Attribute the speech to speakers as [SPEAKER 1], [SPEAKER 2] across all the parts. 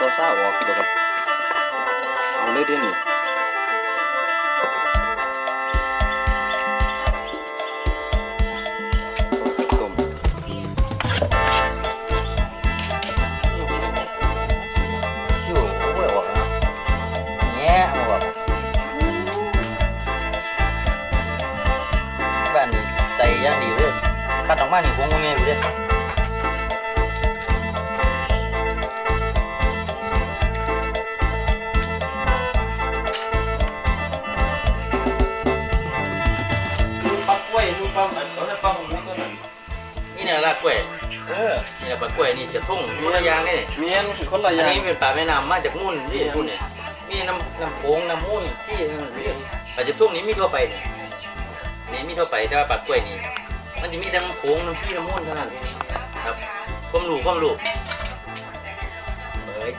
[SPEAKER 1] ซ่าๆออกเดี๋ยวกับเอาเลยเด้นี่ต้ม
[SPEAKER 2] ชิวโอ้ยบอกเนาะแง่มาบอกบ้านนี่ใส่ย่างดีเลยคัดออกมาหนี่คงม่อยู่เด้
[SPEAKER 1] ปัา
[SPEAKER 2] กกล้วย
[SPEAKER 1] เออ
[SPEAKER 2] นี่เนี่ยปลากล้วยนี่เสียทุ่งมีระยางนี่
[SPEAKER 1] เมียนคนละ
[SPEAKER 2] อั
[SPEAKER 1] อนย่าง
[SPEAKER 2] นี้เป็นปลาแม่น้ำมาจากมุ่นที่มุ่นเนี่ยมีน้ำน้ำโขงน้ำมุ่นที่ปลาเสียทุ่งนี้มีทั่วไปเนี่ยอันนี้มีทั่วไปแต่ว่าปลากล้วยนี่มันจะมีแต่น้ำโขงน้ำที่น้ำมุ่นเท่านั้นครับความรู้ความรู้เฮ้ย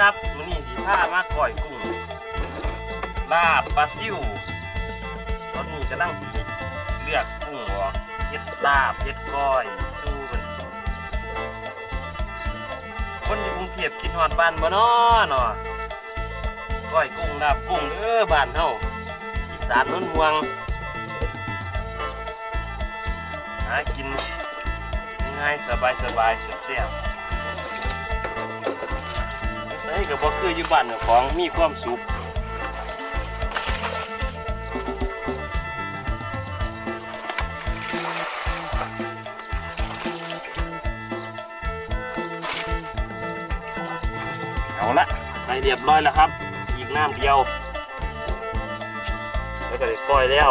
[SPEAKER 3] ครับวันนี้สีผ้ามาก่อยกุ้งลาบปลาซิวตอนนี้กำลังสิเลือกกุ้งออกเฮ็ดลาบเฮ็ดก้อยสู้กันคนอยู่กรุงเทพกินฮอดบ้านบ่น้อเนาะก้อยกุ้งลาบกุ้งเด้อบ้านเฮาอีสานนุ่นวงหากินง่ายๆสบายเสียบ ๆใส่กับบ่คืออยู่บ้านของมีความสุขเอาละใส่เรียบร้อยแล้วครับ อีกน้ำเดียว แล้วก็ได้ก้อยแล้ว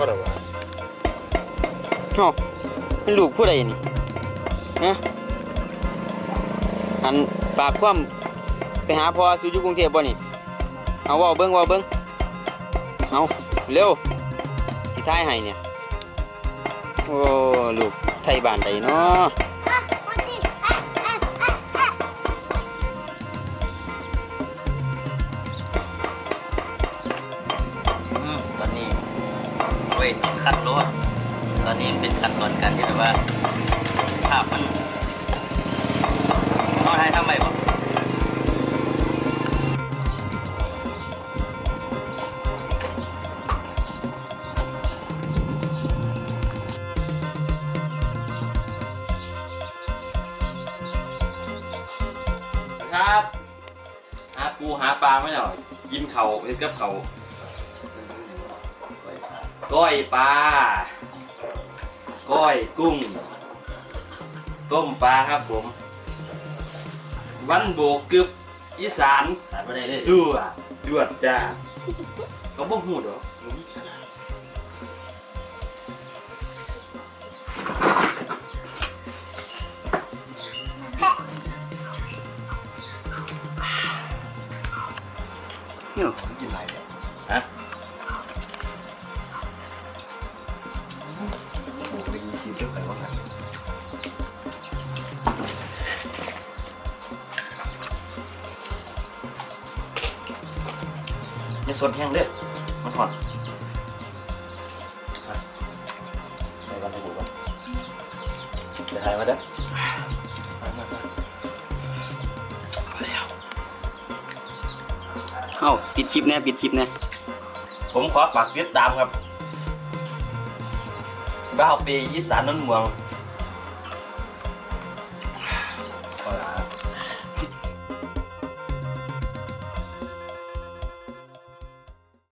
[SPEAKER 3] ก็ได้ว่า
[SPEAKER 1] โอ้เป็นลูกผู้ใดนี่นะอันฝากความไปหาพ่อสู่อยู่กรุงเทพบ่นี่ เอาเว่าเบิ้งว่าเบิ้งเอาเร็วที่ท้ายให้เนี่ย โอ้ ลูกไทยบ้านใดเนาะ
[SPEAKER 2] ต้องคัดรถตอนนี้เป็นขั้นตอนการที่แบบว่าภาพมันเอาไทยทำไมบ่
[SPEAKER 3] ครับ หาปูหาปลาไม่หน่อยกินเขาเห็ดกับเขา ก้อยปลา ก้อยกุ้ง ต้มปลาครับผม วันโบกกึบอีสาน
[SPEAKER 2] ตัดไปได้เลย
[SPEAKER 3] สู้อะจวดจ้าเขาบ่หูดหรอกฮะ
[SPEAKER 2] ไปยี่ อยู่ด้วยใครวะกันจสดแห้งเด้อมันหอนใส่กันให้ดูก่อนเดี๋ยวถ่ายมาเด้อ
[SPEAKER 1] เอ้าปิดคลิปแน่ปิดคลิปแน่
[SPEAKER 3] ผมขอฝากติดตามครับ บ้าวปีอีสานนนท์เมือง